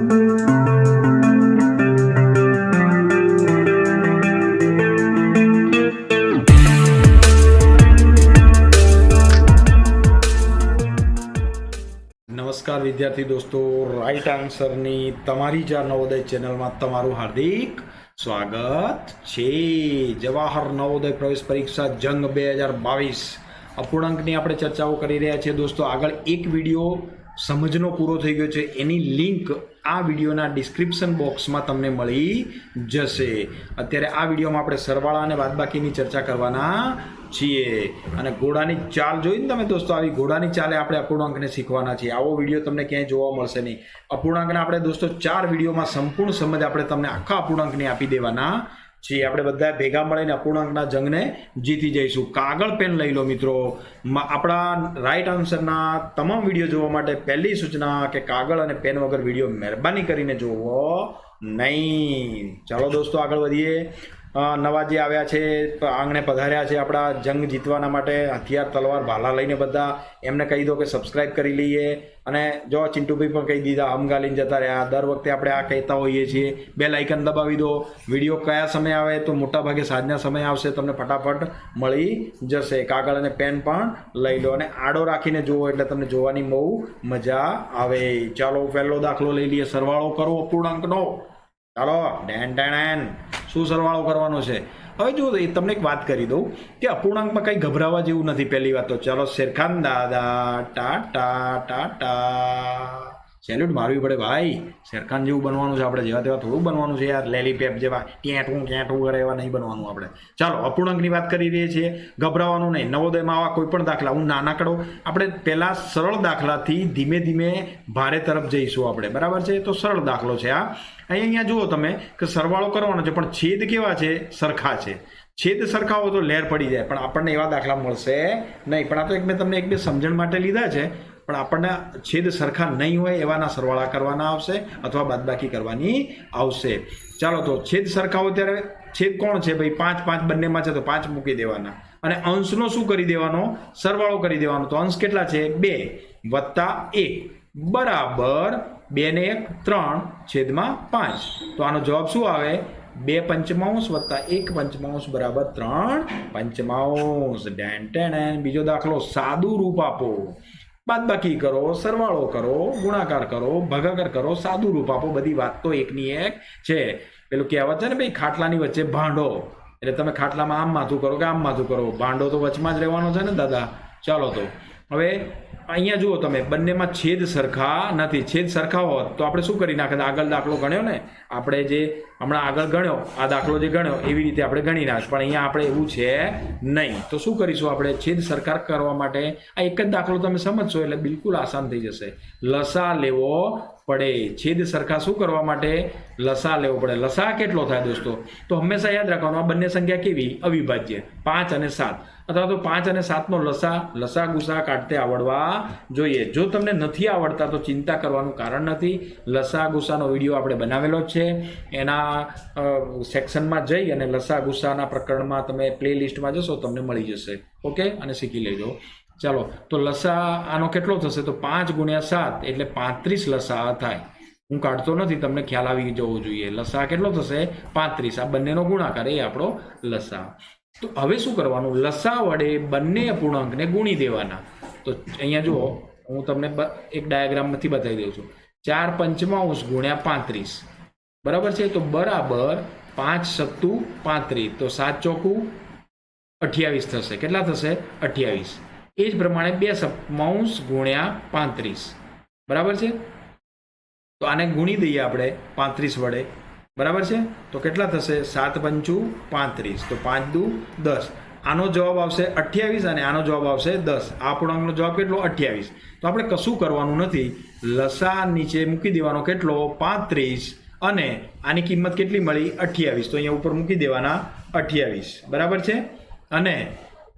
નમસ્કાર વિદ્યાર્થી દોસ્તો રાઈટ આન્સરની તમારી જ નવોદય ચેનલમાં તમારું હાર્દિક સ્વાગત છે. જવાહર નવોદય પ્રવેશ પરીક્ષા જંગ બે હજાર બાવીસ અપૂર્ણાંકની આપણે ચર્ચાઓ કરી રહ્યા છીએ. દોસ્તો, આગળ એક વીડિયો સમજનો પૂરો થઈ ગયો છે. એની લિંક આ વિડીયોના ડિસ્ક્રિપ્શન બોક્સમાં તમને મળી જશે. અત્યારે આ વિડીયોમાં આપણે સરવાળા અને બાદબાકીની ચર્ચા કરવાના છીએ. અને ઘોડાની ચાલ જોઈને તમે દોસ્તો, આવી ઘોડાની ચાલે આપણે અપૂર્ણાંકને શીખવાના છીએ. આવો વીડિયો તમને ક્યાંય જોવા મળશે નહીં. અપૂર્ણાંકને આપણે દોસ્તો, ચાર વિડીયોમાં સંપૂર્ણ સમજ આપણે તમને આખા અપૂર્ણાંકને આપી દેવાના છીએ આપણે બધા ભેગા મળીને અપૂર્ણાંકના જંગને જીતી જઈશું. કાગળ પેન લઈ લો મિત્રો. આપણા રાઈટ આન્સરના તમામ વીડિયો જોવા માટે પહેલી સૂચના કે કાગળ અને પેન વગર વીડિયો મહેરબાની કરીને જોવો નહીં. ચાલો દોસ્તો આગળ વધીએ. નવા જે આવ્યા છે આંગણે પધાર્યા છે આપણા જંગ જીતવાના માટે. હથિયાર, તલવાર, ભાલા લઈને બધા એમને કહી દો કે સબસ્ક્રાઈબ કરી લઈએ. અને જો ચિંટુભાઈ પણ કહી દીધા હમગાલીને જતા રહ્યા. દર વખતે આપણે આ કહેતા હોઈએ છીએ. બે લાઇકન દબાવી દો. વીડિયો કયા સમય આવે તો મોટા ભાગે સાંજના સમય આવશે. તમને ફટાફટ મળી જશે. કાગળ અને પેન પણ લઈ લો. અને આડો રાખીને જુઓ એટલે તમને જોવાની બહુ મજા આવે. ચાલો પહેલો દાખલો લઈ લઈએ. સરવાળો કરો, અપૂર્ણાંકનો. ચાલો, ડેન ટેણ શું સરવાળો કરવાનો છે? હવે જુઓ તમને એક વાત કરી દઉં કે અપૂર્ણાંકમાં કંઈ ગભરાવા જેવું નથી. પહેલી વાત તો ચાલો, શેરખાન દાદા, ટા ટા ટા ટાટા સેલ્યુટ મારવી પડે ભાઈ. શેરખાન જેવું બનવાનું છે આપણે, જેવા તેવા થોડું બનવાનું છે યાર. લેલી પેપ જેવા ટ્યાંટું ટ્યાંટું કરે એવા નહીં બનવાનું આપણે. ચાલો, અપૂર્ણાંકની વાત કરી રહીએ છીએ. ગભરાવાનું નહીં. નવોદયમાં આવા કોઈ પણ દાખલા, હું નાનકડો, આપણે પહેલાં સરળ દાખલાથી ધીમે ધીમે ભારે તરફ જઈશું આપણે. બરાબર છે? તો સરળ દાખલો છે આ અહીં, અહીંયા જુઓ તમે કે સરવાળો કરવાનો છે, પણ છેદ કેવા છે? સરખા છે. છેદ સરખા હોય તો લહેર પડી જાય, પણ આપણને એવા દાખલા મળશે નહીં. પણ આ તો એક મેં તમને એક બે સમજણ માટે લીધા છે. પણ આપણને છેદ સરખા નહીં હોય એવાના સરવાળા કરવાના આવશે અથવા બાદબાકી કરવાની આવશે. ચાલો તો છેદ સરખા હોય ત્યારે છેદ કોણ છે? ભાઈ, પાંચ પાંચ બંનેમાં છે તો પાંચ મૂકી દેવાના. અને અંશનો શું કરી દેવાનો? સરવાળો કરી દેવાનો. તો અંશ કેટલા છે? બે વત્તા એક. બરાબર બે ને એક, ત્રણ છેદમાં પાંચ. તો આનો જવાબ શું આવે? બે પંચમાંશ વત્તા એક પંચમાંશ બરાબર ત્રણ પંચમાંશ. ડેન, ટેન બીજો દાખલો સાદું રૂપ આપો. બાદબાકી કરો, સરવાળો કરો, ગુણાકાર કરો, ભાગાકાર કરો સાદું રૂપ આપો, બધી વાત તો એકની એક છે. પેલું કહેવત છે ને ભાઈ, ખાટલાની વચ્ચે ભાંડો. એટલે તમે ખાટલામાં આમ માથું કરો કે આમ માથું કરો. ભાંડો તો વચમાં જ રહેવાનો છે ને દાદા? ચાલો તો. હવે અહીંયા જુઓ તમે, બંનેમાં છેદ સરખા નથી. છેદ સરખા હોત તો આપણે શું કરી નાખે? આગળ દાખલો ગણ્યો ને? આપણે જે હમણાં આગળ ગણ્યો, આ દાખલો જે ગણ્યો, એવી રીતે આપણે ગણી નાખ. પણ અહીંયા આપણે એવું છે નહીં. તો શું કરીશું આપણે? છેદ સરકાર કરવા માટે આ એક જ દાખલો તમે સમજશો એટલે બિલકુલ આસાન થઈ જશે. લસા લેવો પડે. છેદ સરખા શું કરવા માટે? લસા લેવો પડે. લસા કેટલો થાય દોસ્તો? તો હંમેશા યાદ રાખવાનું આ બંને સંખ્યા કેવી? અવિભાજ્ય. પાંચ અને સાત. અથવા તો પાંચ અને સાતનો લસા લસા ગુસા કાઢતે આવડવા જોઈએ. જો તમને નથી આવડતા, તો ચિંતા કરવાનું કારણ નથી. લસા ગુસાનો વીડિયો આપણે બનાવેલો છે. એના સેક્શનમાં જઈ અને લસા ગુસાના પ્રકરણમાં તમે પ્લે લિસ્ટમાં જશો, તમને મળી જશે. ઓકે? અને શીખી લેજો. ચાલો, તો લસા આનો કેટલો થશે? તો પાંચ ગુણ્યા સાત, એટલે પાંત્રીસ લસા થાય. હું કાઢતો નથી, તમને ખ્યાલ આવી જવો જોઈએ. લસા કેટલો થશે? પાંત્રીસ. આ બંનેનો ગુણાકાર એ આપણો લસા. તો હવે શું કરવાનું? લસા વડે બંને અપૂર્ણાંકને ગુણી દેવાના. તો અહીંયા જુઓ, હું તમને એક ડાયાગ્રામમાંથી બતાવી દઉં છું. ચાર પંચમાંશ ગુણ્યા પાંત્રીસ. બરાબર છે? તો બરાબર પાંચ સત્તુ પાંત્રીસ. તો સાત ચોખ્ખું અઠ્યાવીસ થશે. કેટલા થશે? અઠ્યાવીસ. એ જ પ્રમાણે બે સપ્માંશ ગુણ્યા પાંત્રીસ. બરાબર છે? તો આને ગુણી દઈએ આપણે પાંત્રીસ વડે. બરાબર છે? તો કેટલા થશે? સાત પંચું પાંત્રીસ. તો પાંચ દુ દસ. આનો જવાબ આવશે અઠ્યાવીસ અને આનો જવાબ આવશે દસ. આ અપૂર્ણાંકનો જવાબ કેટલો? અઠ્યાવીસ. તો આપણે કશું કરવાનું નથી. લસા નીચે મૂકી દેવાનો કેટલો? પાંત્રીસ. અને આની કિંમત કેટલી મળી? અઠ્યાવીસ. તો અહીંયા ઉપર મૂકી દેવાના અઠ્યાવીસ. બરાબર છે? અને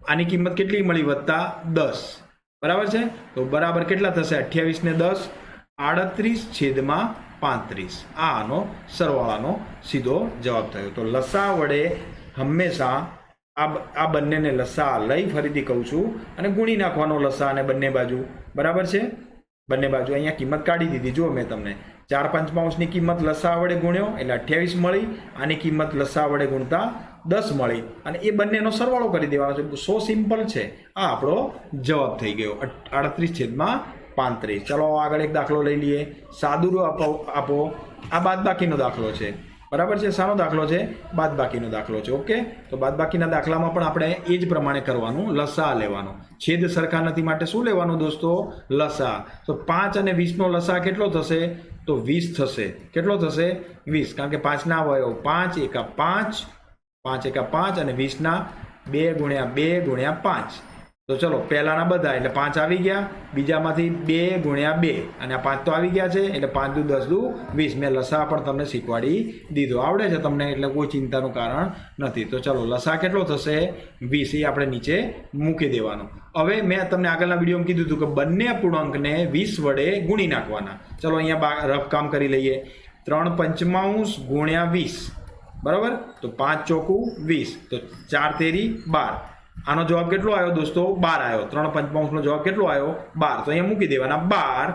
આની કિંમત કેટલી મળી વત્તા દસ? બરાબર છે? તો બરાબર કેટલા થશે? અઠ્યાવીસ ને દસ. આડત્રીસ છેદમાં પાંત્રીસ. આ આનો સરવાળાનો સીધો જવાબ થયો. તો લસા વડે હંમેશા આ આ બંનેને લસા લઈ ફરીથી કહું છું અને ગુણી નાખવાનો લસા અને બંને બાજુ. બરાબર છે? બંને બાજુ અહીંયા કિંમત કાઢી દીધી. જુઓ મેં તમને. ચાર પંચમાંશની કિંમત લસા વડે ગુણ્યો, એટલે અઠ્યાવીસ મળી. આની કિંમત લસા વડે ગુણતા દસ મળી. અને એ બંનેનો સરવાળો કરી દેવાનો છે. સો સિમ્પલ છે. આ આપણો જવાબ થઈ ગયો. આડત્રીસ છેદમાં પાંત્રીસ. ચલો આગળ એક દાખલો લઈ લઈએ. સાદુરો આપો આપો. આ બાદબાકીનો દાખલો છે. બરાબર છે? શાનો દાખલો છે? બાદબાકીનો દાખલો છે. ઓકે? તો બાદબાકીના દાખલામાં પણ આપણે એ જ પ્રમાણે કરવાનું. લસા લેવાનો. છેદ સરખા નથી માટે શું લેવાનું દોસ્તો? લસા. તો પાંચ અને વીસનો લસા કેટલો થશે? તો વીસ થશે. કેટલો થશે? વીસ. કારણ કે પાંચના અવયવ પાંચ એકા પાંચ. પાંચ એકા પાંચ અને વીસના બે ગુણ્યા બે ગુણ્યા પાંચ. તો ચલો, પહેલાના બધા, એટલે પાંચ આવી ગયા. બીજામાંથી બે ગુણ્યા બે. અને આ પાંચ તો આવી ગયા છે, એટલે પાંચ દુ દસ દુ વીસ. મેં લસા પણ તમને શીખવાડી દીધો. આવડે છે તમને એટલે કોઈ ચિંતાનું કારણ નથી. તો ચલો, લસા કેટલો થશે? વીસ. એ આપણે નીચે મૂકી દેવાનું. હવે મેં તમને આગળના વિડીયોમાં કીધું હતું કે બંને પૂર્ણાંકને વીસ વડે ગુણી નાખવાના. ચલો, અહીંયા રફ કામ કરી લઈએ. ત્રણ પંચમાંશ ગુણ્યા વીસ. બરાબર? તો પાંચ ચોકું વીસ. તો ચાર તેરી બાર. આનો જવાબ કેટલો આવ્યો દોસ્તો? બાર આવ્યો. ત્રણ પંચમાંશનો જવાબ કેટલો આવ્યો? બાર. તો અહીંયા મૂકી દેવાના. બાર.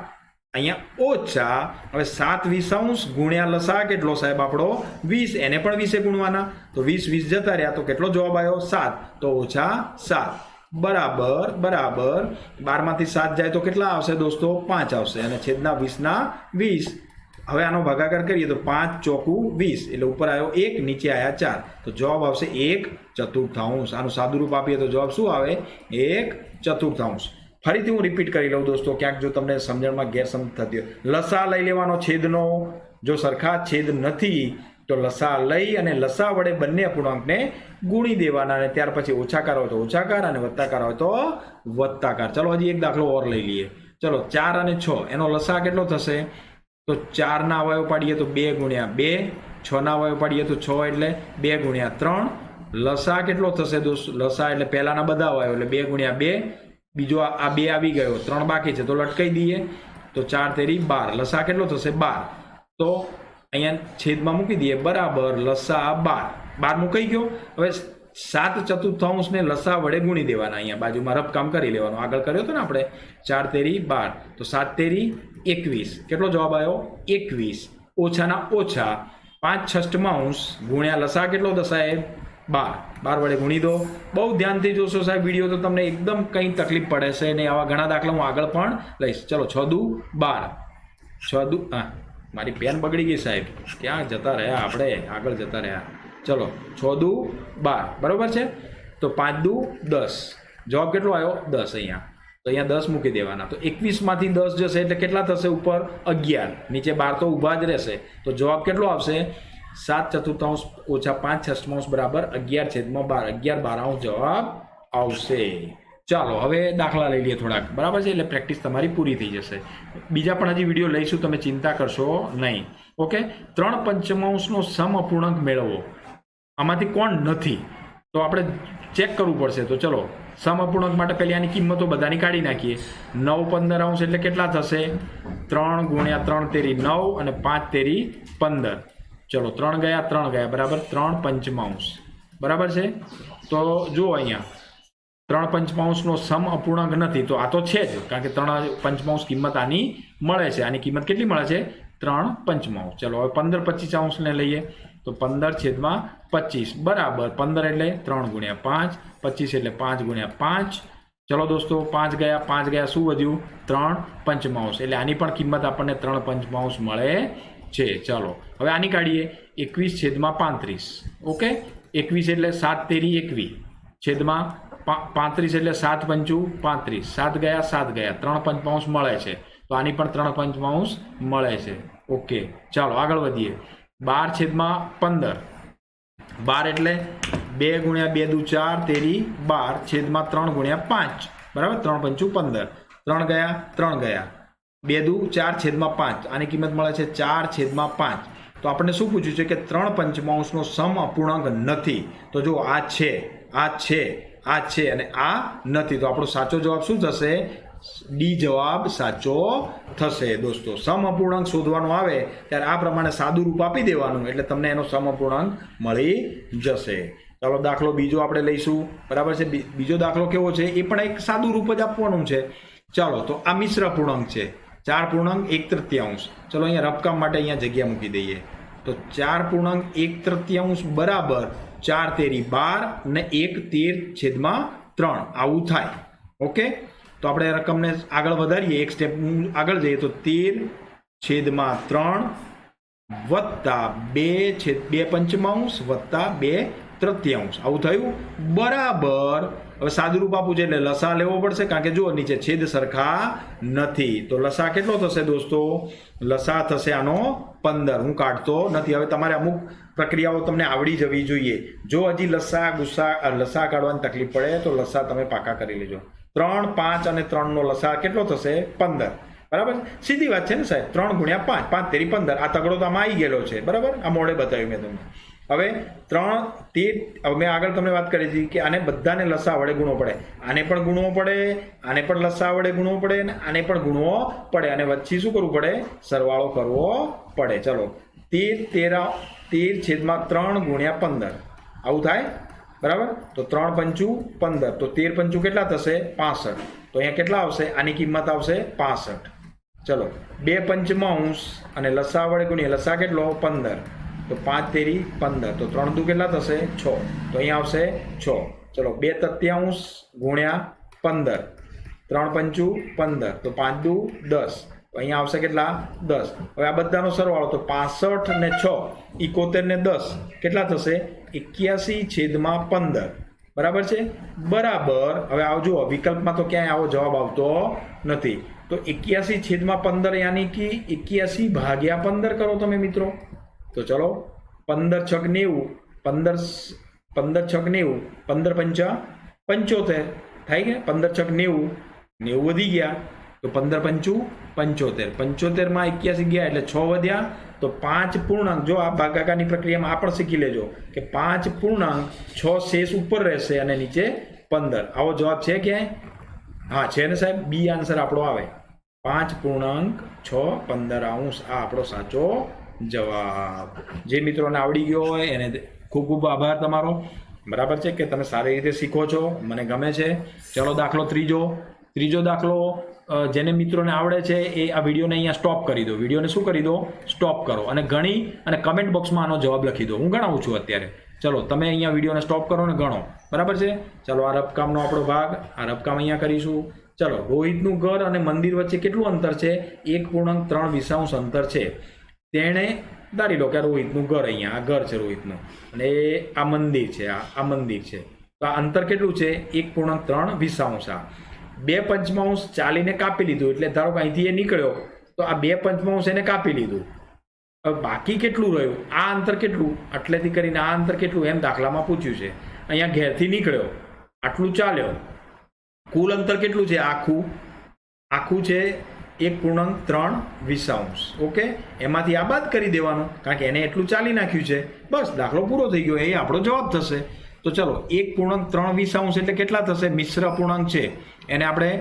અહીંયા ઓછા. હવે સાત વીસાંશ ગુણ્યા લસા કેટલો સાહેબ આપણો? વીસ. એને પણ વીસે ગુણવાના. તો વીસ વીસ જતા રહ્યા. તો કેટલો જવાબ આવ્યો? સાત. તો ઓછા સાત. બરાબર બરાબર. બારમાંથી સાત જાય તો કેટલા આવશે દોસ્તો? પાંચ આવશે. અને છેદના વીસના વીસ. હવે આનો ભાગાકાર કરીએ તો પાંચ ચોકું વીસ, એટલે ઉપર આવ્યો એક, નીચે આવ્યા ચાર. તો જવાબ આવશે એક ચતુર્થાંશ. આનું સાદુરૂપ આપીએ તો જવાબ શું આવે? એક ચતુર્થાંશ. ફરીથી હું રિપીટ કરી લઉં દોસ્તો, ક્યાંક જો તમને સમજણમાં ગેરસમજ થતી હોય. લસા લઈ લેવાનો છેદનો. જો સરખા છેદ નથી, તો લસા લઈ અને લસા વડે બંને અપૂર્ણાંકને ગુણી દેવાના અને ત્યાર પછી ઓછાકાર હોય તો ઓછાકાર અને વત્તાકાર હોય તો વત્તાકાર ચલો હજી એક દાખલો ઓર લઈ લઈએ. ચલો ચાર અને છ. એનો લસા કેટલો થશે? તો ચારના અવયવ પાડીએ તો બે ગુણ્યા બે છના અવયવ પાડીએ તો છ એટલે બે ગુણ્યા ત્રણ. લસા કેટલો થશે દોસ્ત? લસા એટલે પહેલાના બધા અવયવ એટલે બે ગુણ્યા બે. બીજો આ બે આવી ગયો, ત્રણ બાકી છે, તો લટકાઈ દઈએ. તો ચાર તેરી બાર. લસા કેટલો થશે? બાર. તો અહીંયા છેદમાં મૂકી દઈએ. બરાબર, લસા બાર. બાર મૂકાઈ ગયો. હવે સાત ચતુર્થાંશને લસા વડે ગુણી દેવાના અહીંયા બાજુમાં. રફ કામ કરી લેવાનું. આગળ કર્યો હતો ને આપણે? ચાર તેરી બાર. તો સાત તેરી એકવીસ. કેટલો જવાબ આવ્યો એકવીસ. ઓછાના ઓછા પાંચ છઠ્ઠમાંશ ગુણ્યા લસા કેટલો દસાય? બાર. બાર વડે ગુણી દો. બહુ ધ્યાનથી જોશો સાહેબ વીડિયો તો તમને એકદમ કંઈ તકલીફ પડે છે ને આવા ઘણા દાખલા હું આગળ પણ લઈશ. ચલો, છ દુ બાર. છ દુ, હા. મારી પેન બગડી ગઈ સાહેબ. ક્યાં જતા રહ્યા આપણે? આગળ જતા રહ્યા. ચલો, છ દુ બાર. બરાબર છે? તો પાંચ દુ દસ. જવાબ કેટલો આવ્યો દસ અહીંયા. તો અહીંયા દસ મૂકી દેવાના. તો એકવીસમાંથી દસ જશે એટલે કેટલા થશે ઉપર? અગિયાર. નીચે બાર તો ઊભા જ રહેશે. તો જવાબ કેટલો આવશે? સાત ચતુર્થાંશ ઓછા પાંચ છઠ્ઠાંશ બરાબર અગિયાર છેદમાં બાર. અગિયાર બારાંશ જવાબ આવશે. ચાલો, હવે દાખલા લઈ લઈએ થોડાક. બરાબર છે? એટલે પ્રેક્ટિસ તમારી પૂરી થઈ જશે. બીજા પણ હજી વીડિયો લઈશું, તમે ચિંતા કરશો નહીં. ઓકે? ત્રણ પંચમાંશનો સમ અપૂર્ણાંક મેળવો. આમાંથી કોણ નથી? તો આપણે ચેક કરવું પડશે. તો ચલો, સમ માટે પહેલી આની કિંમતો બધાની કાઢી નાખીએ. નવ પંદર અંશ એટલે કેટલા થશે? ત્રણ ગુણ્યા ત્રણ તેરી નવ અને પાંચ તેરી પંદર. ચલો, ત્રણ ગયા ત્રણ ગયા, બરાબર? ત્રણ પંચમાંશ. બરાબર છે? તો જુઓ અહીંયા. ત્રણ પંચમાંશનો સમ અપૂર્ણાંક નથી. તો આ તો છે જ, કારણ કે ત્રણ પંચમાંશ કિંમત આની મળે છે. આની કિંમત કેટલી મળે છે? ત્રણ પંચમાંશ. ચલો, હવે પંદર પચીસ અંશને લઈએ. તો પંદર છેદમાં પચીસ. બરાબર, પંદર એટલે ત્રણ ગુણ્યા પાંચ, પચીસ એટલે પાંચ ગુણ્યા પાંચ. ચલો દોસ્તો, પાંચ ગયા પાંચ ગયા, શું વધ્યું? ત્રણ પંચમાંશ. એટલે આની પણ કિંમત આપણને ત્રણ પંચમાંશ મળે છે. ચાલો, હવે આની કાઢીએ. એકવીસ છેદમાં પાંત્રીસ. ઓકે? એકવીસ એટલે સાત તેરી એકવી. છેદમાં પાંત્રીસ એટલે સાત પંચું પાંત્રીસ. સાત ગયા સાત ગયા. ત્રણ પંચમાંશ મળે છે. તો આની પણ ત્રણ પંચમાંશ મળે છે. ઓકે, ચાલો આગળ વધીએ. બાર છેદમાં પંદર. બાર એટલે બે ગુણ્યા બે દુ ચાર, તેરી બાર છેદમાં ત્રણ ગુણ્યા પાંચ. બરાબર? ત્રણ પંચું પંદર. ત્રણ ગયા ત્રણ ગયા. બે દુ ચાર છેદમાં પાંચ. આની કિંમત મળે છે ચાર છેદમાં પાંચ. તો આપણને શું પૂછ્યું છે કે ત્રણ પંચમાંશનો સમ અપૂર્ણાંક નથી. તો જો આ છે આ છે આ છે અને આ નથી. તો આપણો સાચો જવાબ શું થશે? ડી જવાબ સાચો થશે. દોસ્તો સમઅપૂર્ણાંક શોધવાનો આવે, ત્યારે આ પ્રમાણે સાદું રૂપ આપી દેવાનું, એટલે તમને એનો સમઅપૂર્ણાંક મળી જશે. ચાલો, દાખલો બીજો આપણે લઈશું. બરાબર છે? બીજો દાખલો કેવો છે? એ પણ એક સાદું રૂપ જ આપવાનું છે. ચાલો, તો આ મિશ્ર પૂર્ણાંક છે. ચાર પૂર્ણાંક એક તૃતીયાંશ. ચલો, અહીંયા રફકામ માટે અહીંયા જગ્યા મૂકી દઈએ. તો ચાર પૂર્ણાંક એક તૃતીયાંશ બરાબર ચાર તેરી બાર ને એક તેર છેદમાં ત્રણ. આવું થાય. ઓકે? તો આપણે રકમને આગળ વધારીએ, એક સ્ટેપ આગળ જઈએ તો તેર છેદમાં ત્રણ વત્તા બે છેદ, બે પંચમાંશ વત્તા બે તૃતીયાંશ. આવું થયું બરાબર. હવે સાદુરૂપ આપવું છે એટલે લસા લેવો પડશે, કારણ કે જુઓ, નીચે છેદ સરખા નથી. તો લસા કેટલો થશે દોસ્તો? લસા થશે આનો પંદર. હું કાઢતો નથી. હવે તમારે અમુક પ્રક્રિયાઓ તમને આવડી જવી જોઈએ. જો હજી લસા ગુસ્સા લસા કાઢવાની તકલીફ પડે, તો લસા તમે પાકા કરી લેજો. ત્રણ, પાંચ અને ત્રણનો લસા કેટલો થશે? પંદર. બરાબર? સીધી વાત છે ને સાહેબ? ત્રણ ગુણ્યા પાંચ. પાંચ તેરી પંદર. આ તગડો તો આમાં આવી ગયેલો છે. બરાબર? આ મોડે બતાવ્યું મેં તમને. હવે ત્રણ તેર હવે મેં આગળ તમને વાત કરી હતી કે આને બધાને લસા વડે ગુણવો પડે. આને પણ ગુણવો પડે, આને પણ લસા વડે ગુણવો પડે અને આને પણ ગુણવો પડે. અને વચ્ચે શું કરવું પડે? સરવાળો કરવો પડે. ચલો. તેર, તેરા, તેર છેદમાં ત્રણ ગુણ્યા પંદર. આવું થાય? બરાબર? તો ત્રણ પંચું પંદર. તો તેર પંચું કેટલા થશે? પાસઠ. તો અહીંયા કેટલા આવશે? આની કિંમત આવશે પાસઠ. ચલો, બે પંચમાંશ અને લસા વડે ગુણીએ લસા કેટલો? પંદર. તો પાંચ તેરી પંદર. તો ત્રણ દુ કેટલા થશે? છ. તો અહીંયા આવશે છ. ચલો, બે તત્યાંશ ગુણ્યા પંદર. ત્રણ પંચું પંદર. તો પાંચ દુ દસ. અહીંયા આવશે કેટલા? દસ. હવે આ બધાનો સરવાળો. તો પાસઠ ને છ. ઇકોતેર ને દસ. કેટલા થશે? એક્યાસી છેદમાં પંદર. બરાબર છે? બરાબર. હવે આવો જુઓ, વિકલ્પમાં તો ક્યાંય આવો જવાબ આવતો નથી. તો એક્યાસી છેદમાં પંદર યાની કે? એક્યાસી ભાગ્યા પંદર કરો તમે મિત્રો. તો ચલો, પંદર છક નેવું, પંદર સ- પંદર છક નેવું, પંદર પંચા પંચોતેર. થાય કે? પંદર છક નેવું નેવું વધી ગયા. તો પંદર પંચું, પંચોતેર. પંચોતેરમાં એક્યાસી ગયા એટલે છ વધ્યા, તો પાંચ પૂર્ણાંક. જો આ ભાગાકારની પ્રક્રિયામાં આ પણ શીખી લેજો કે પાંચ પૂર્ણાંક છ શેષ ઉપર રહેશે અને નીચે પંદર. આવો જવાબ છે ક્યાંય? હા, છે ને સાહેબ? બી આન્સર આપણો આવે. પાંચ પૂર્ણાંક છ પંદર અંશ. આ આપણો સાચો જવાબ. જે મિત્રોને આવડી ગયો હોય એને ખૂબ ખૂબ આભાર તમારો. બરાબર છે કે તમે સારી રીતે શીખો છો? મને ગમે છે. ચલો, દાખલો ત્રીજો. ત્રીજો દાખલો. જેને મિત્રોને આવડે છે એ આ વિડીયોને અહીંયા સ્ટોપ કરી દો. વિડીયોને શું કરી દો? સ્ટોપ કરો. અને ગણી અને કમેન્ટ બોક્સમાં આનો જવાબ લખી દો. હું ગણાવું છું અત્યારે. ચલો, તમે અહીંયા વિડીયોને સ્ટોપ કરો અને ગણો. બરાબર છે? ચલો, આ રબકામનો આપણો ભાગ. આ રબકામ અહીંયા કરીશું. ચલો, રોહિતનું ઘર અને મંદિર વચ્ચે કેટલું અંતર છે? એક પૂર્ણાંક ત્રણ વિસાંશ અંતર છે. તેણે, ધારી લો કે રોહિતનું ઘર અહીંયા, આ ઘર છે રોહિતનું. અને આ મંદિર છે, આ આ મંદિર છે. તો આ અંતર કેટલું છે? એક પૂર્ણાંક ત્રણ વિસાંશ આ. બે પંચમાંશ ચાલીને કાપી લીધું, એટલે ધારો કે અહીંથી એ નીકળ્યો, તો આ બે પંચમાંશ એને કાપી લીધું. હવે બાકી કેટલું રહ્યું? આ અંતર કેટલું? આટલેથી કરીને આ અંતર કેટલું? એમ દાખલામાં પૂછ્યું છે. અહીંયા ઘેરથી નીકળ્યો. આટલું ચાલ્યો. કુલ અંતર કેટલું છે? આખું. આખું છે એક પૂર્ણાંક ત્રણ વિસાંશ ઓકે? એમાંથી આ બાદ કરી દેવાનું, કારણ કે એને એટલું ચાલી નાખ્યું છે. બસ, દાખલો પૂરો થઈ ગયો. એ આપણો જવાબ થશે. તો ચલો, એક પૂર્ણાંક ત્રણ વિસાંશ એટલે કેટલા થશે? મિશ્ર પૂર્ણાંક છે. એને આપણે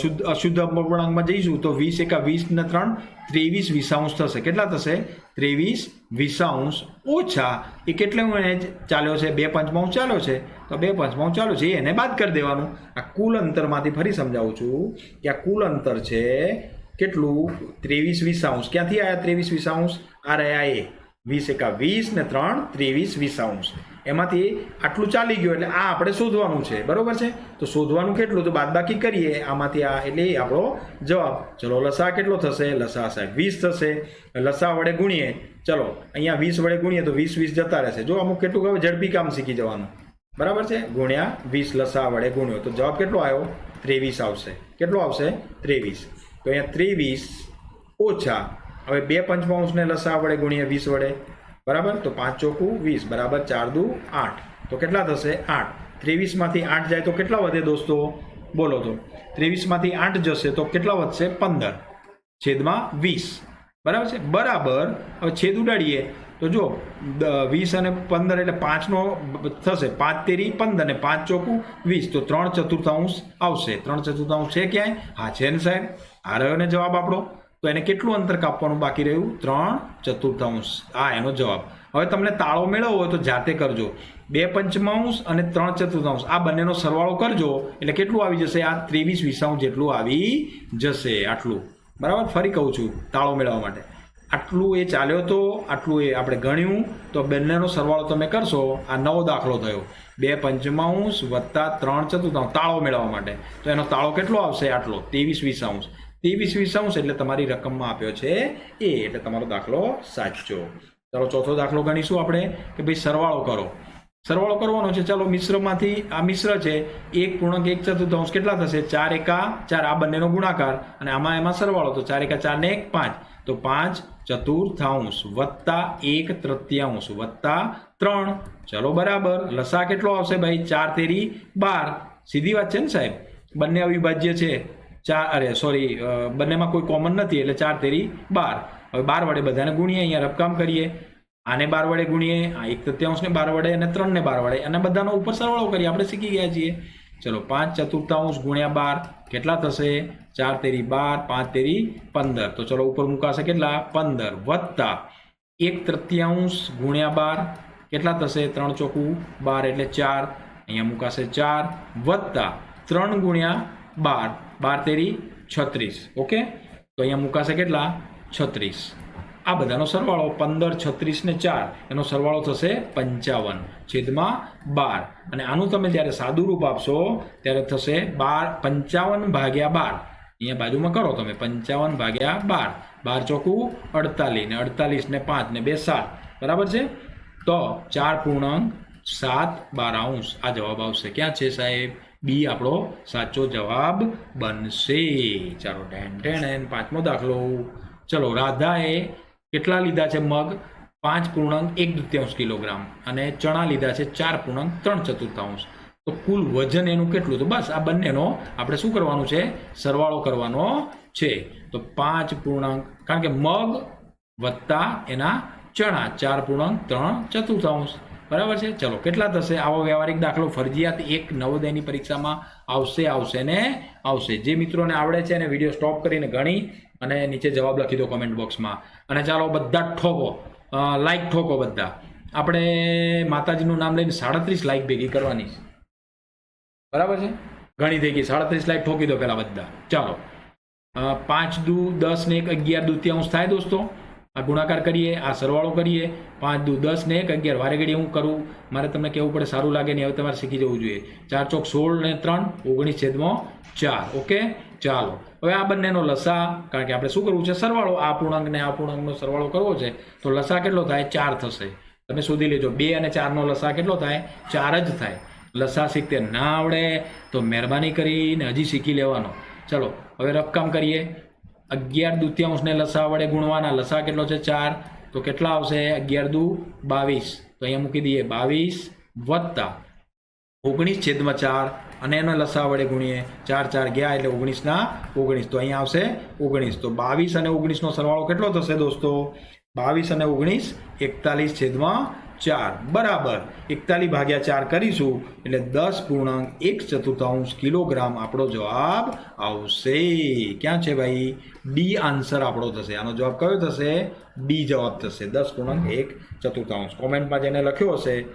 શુદ્ધ, અશુદ્ધ અપૂર્ણાંકમાં જઈશું તો વીસ એકા વીસ ને ત્રણ, ત્રેવીસ વિસાંશ થશે. કેટલા થશે? ત્રેવીસ વિસાંશ ઓછા, એ કેટલું એને ચાલ્યો છે? બે પંચમાંશ ચાલ્યો છે. તો બે પંચમાંશ ચાલ્યો છે એને બાદ કરી દેવાનું. આ કુલ અંતરમાંથી ફરી સમજાવું છું કે આ કુલ અંતર છે કેટલું? ત્રેવીસ વિસાંશ ક્યાંથી આવ્યા ત્રેવીસ વિસાંશ આ રહ્યા એ. વીસ એકા વીસ ને ત્રણ, ત્રેવીસ વિસાંશ એમાંથી આટલું ચાલી ગયું એટલે આ આપણે શોધવાનું છે. બરાબર છે? તો શોધવાનું કેટલું? તો બાદબાકી કરીએ. આમાંથી આ એટલે આપણો જવાબ. ચલો, લસા કેટલો થશે? લસા સાહેબ, વીસ થશે. લસા વડે ગુણીએ. ચલો, અહીંયા વીસ વડે ગુણીએ તો વીસ વીસ જતા રહેશે. જો અમુક કેટલું હવે ઝડપી કામ શીખી જવાનું. બરાબર છે? ગુણ્યા વીસ લસા વડે ગુણ્યો. તો જવાબ કેટલો આવ્યો? ત્રેવીસ આવશે. કેટલો આવશે? ત્રેવીસ. તો અહીંયા ત્રેવીસ ઓછા. હવે બે પંચમાંશને લસા વડે ગુણીએ વીસ વડે. બરાબર? તો પાંચ ચોકું વીસ, બરાબર? ચાર દુ આઠ. તો કેટલા થશે? આઠ. ત્રેવીસમાંથી આઠ જાય તો કેટલા વધે દોસ્તો? બોલો તો. ત્રેવીસમાંથી આઠ જશે તો કેટલા વધશે? પંદર. છેદમાં વીસ. બરાબર છે? બરાબર. હવે છેદ ઉડાડીએ. તો જો વીસ અને પંદર એટલે પાંચનો થશે. પાંચ તેરી પંદર ને પાંચ ચોકું વીસ. તો ત્રણ ચતુર્થાંશ આવશે. ત્રણ ચતુર્થાંશ છે ક્યાંય? હા, છે ને સાહેબ? આ રહ્યો ને જવાબ આપણો. તો એને કેટલું અંતર કાપવાનું બાકી રહ્યું? ત્રણ ચતુર્થાંશ. આ એનો જવાબ. હવે તમને તાળો મેળવવો હોય તો જાતે કરજો. બે પંચમાંશ અને ત્રણ ચતુર્થાંશ. આ બંનેનો સરવાળો કરજો, એટલે કેટલું આવી જશે? આ ત્રેવીસ વિસાંશ જેટલું આવી જશે. આટલું. બરાબર? ફરી કહું છું, તાળો મેળવવા માટે. આટલું એ ચાલ્યો તો, આટલું એ આપણે ગણ્યું, તો બંનેનો સરવાળો તમે કરશો, આ નવો દાખલો થયો. બે પંચમાંશ વત્તા ત્રણ ચતુર્થાંશ. તાળો મેળવવા માટે. તો એનો તાળો કેટલો આવશે? આટલો. ત્રેવીસ વીસાંશ ત્રેવીસ વીસાંશ એટલે તમારી રકમમાં આપ્યો છે એ, એટલે તમારો દાખલો સાચો ચાલો ચોથો દાખલો ગણીશું આપણે કે ભાઈ સરવાળો કરો. સરવાળો કરવાનો છે, ચાલો મિશ્રમાંથી, આ મિશ્ર છે, એક પૂર્ણાંક એક ચતુર્થાંશ કેટલા થશે? ચાર એકા, ચાર, આ બંનેનો ગુણાકાર, અને આમાં એમાં સરવાળો, તો ચાર એકા, ચાર ને એક, પાંચ. તો પાંચ ચતુર્થાંશ વત્તા એક તૃતીયાંશ વત્તા ત્રણ. ચલો બરાબર, લસા કેટલો આવશે ભાઈ? ચાર તેરી બાર. સીધી વાત છે ને સાહેબ? બંને અવિભાજ્ય છે. ચાર, અરે સોરી બંનેમાં કોઈ કોમન નથી, એટલે ચાર તેરી બાર. હવે બાર વડે બધાને ગુણીએ, અહીંયા રફકામ કરીએ. આને બાર વડે ગુણીએ, આ એક તૃત્યાંશને બાર વડે અને ત્રણને બાર વડે. અને બધાનો ઉપર સરવાળો કરીએ, આપણે શીખી ગયા છીએ. ચલો, પાંચ ચતુર્થાંશ ગુણ્યા બાર, કેટલા થશે? ચાર તેરી બાર, પાંચ તેરી પંદર. તો ચલો, ઉપર મુકાશે કેટલા? પંદર વત્તા એક તૃતીયાંશ ગુણ્યા બાર, કેટલા થશે? ત્રણ ચોકું બાર એટલે ચાર. અહીંયા મુકાશે ચાર વત્તા ત્રણ ગુણ્યા બાર. બાર તેરી છત્રીસ. ઓકે? તો અહીંયા મુકાશે કેટલા? છત્રીસ. આ બધાનો સરવાળો પંદર, છત્રીસ ને ચાર. એનો સરવાળો થશે પંચાવન. છેદમાં બાર. અને આનું તમે જ્યારે સાદું રૂપ આપશો, ત્યારે થશે બાર, પંચાવન ભાગ્યા બાર. અહીંયા બાજુમાં કરો તમે, પંચાવન ભાગ્યા બાર. બાર ચોકું અડતાલીસ ને અડતાલીસ ને પાંચ ને બે સાત. બરાબર છે? તો ચાર પૂર્ણાંક સાત બાર આ જવાબ આવશે. ક્યાં છે સાહેબ? બી આપણો સાચો જવાબ બનશે. ચાલો ટેન ટેન પાંચમો દાખલો. ચલો, રાધાએ કેટલા લીધા છે મગ? પાંચ પૂર્ણાંક એક દૃત્યાંશ કિલોગ્રામ અને ચણા લીધા છે ચાર પૂર્ણાંક ત્રણ ચતુર્થાંશ. તો કુલ વજન એનું કેટલું? તો બસ આ બંનેનો આપણે શું કરવાનું છે? સરવાળો કરવાનો છે. તો પાંચ પૂર્ણાંક, કારણ કે મગ વત્તા એના ચણા, ચાર પૂર્ણાંક ત્રણ ચતુર્થાંશ. બરાબર છે? ચલો, કેટલા થશે? આવો વ્યવહારિક દાખલો, ફરજિયાત એક નવોદયની પરીક્ષામાં આવશે આવશે ને આવશે. જે મિત્રોને આવડે છે એને વીડિયો સ્ટોપ કરીને ગણી અને નીચે જવાબ લખી દો કોમેન્ટ બોક્સમાં અને ચાલો, બધા ઠોકો. લાઈક ઠોકો બધા. આપણે માતાજીનું નામ લઈને સાડત્રીસ લાઈક ભેગી કરવાની. બરાબર છે? ઘણી થઈ ગઈ. સાડત્રીસ લાઈક ઠોકી દો પહેલાં બધા. ચાલો. પાંચ દુ દસ ને એક અગિયાર દુત્યાંશ થાય દોસ્તો? આ ગુણાકાર કરીએ, આ સરવાળો કરીએ, પાંચ દુ દસ ને એક અગિયાર. વારે ઘડી હું કરું, મારે તમને કહેવું પડે સારું લાગે ને હવે તમારે શીખી જવું જોઈએ. ચાર ચોક સોળ ને ત્રણ, ઓગણીસ છેદમાં ચાર. ઓકે? ચાલો. હવે આ બંનેનો લસા, કારણ કે આપણે શું કરવું છે? સરવાળો. આ પૂર્ણાંક ને આ પૂર્ણાંકનો સરવાળો કરવો છે. તો લસા કેટલો થાય? ચાર થશે. તમે શોધી લેજો. બે અને ચારનો લસા કેટલો થાય? ચાર જ થાય. લસા શીખતે ના આવડે, તો મહેરબાની કરીને હજી શીખી લેવાનો. ચલો, હવે રફકામ કરીએ. અગિયાર દુત્યાંશને લસા વડે ગુણવાના. લસા કેટલો છે? ચાર. તો કેટલા આવશે? અગિયાર દુ બાવીસ. તો અહીંયા મૂકી દઈએ. બાવીસ વત્તા ઓગણીસ છેદમાં ચાર અને એનો લસા વડે ગુણીએ. ચાર ચાર ગયા એટલે ઓગણીસના ઓગણીસ. તો અહીંયા આવશે ઓગણીસ. તો બાવીસ અને ઓગણીસનો સરવાળો કેટલો થશે દોસ્તો? બાવીસ અને ઓગણીસ એકતાલીસ છેદમાં ચાર. બરાબર. એકતાલીસ ભાગ્યા ચાર કરીશું, એટલે દસ પૂર્ણાંક એક ચતુર્થાંશ કિલોગ્રામ આપણો જવાબ આવશે. ક્યાં છે ભાઈ? ડી આન્સર આપણો થશે. આનો જવાબ કયો થશે? ડી જવાબ થશે. દસ પૂર્ણાંક એક ચતુર્થાંશ. કોમેન્ટમાં જેને લખ્યો હશે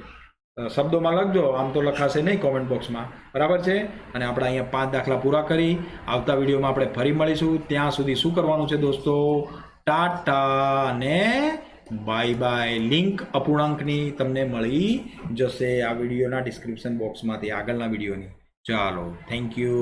શબ્દોમાં લખજો. આમ તો લખાશે નહીં કોમેન્ટ બોક્સમાં. બરાબર છે? અને આપણે અહીંયા પાંચ દાખલા પૂરા કરી. આવતા વિડીયોમાં આપણે ફરી મળીશું. ત્યાં સુધી શું કરવાનું છે દોસ્તો? ટાટા ને બાય બાય લિંક અપૂર્ણાંકની તમને મળી જશે આ વિડીયોના ડિસ્ક્રિપ્શન બોક્સમાંથી આગળના વિડીયોની. ચાલો થેન્ક યુ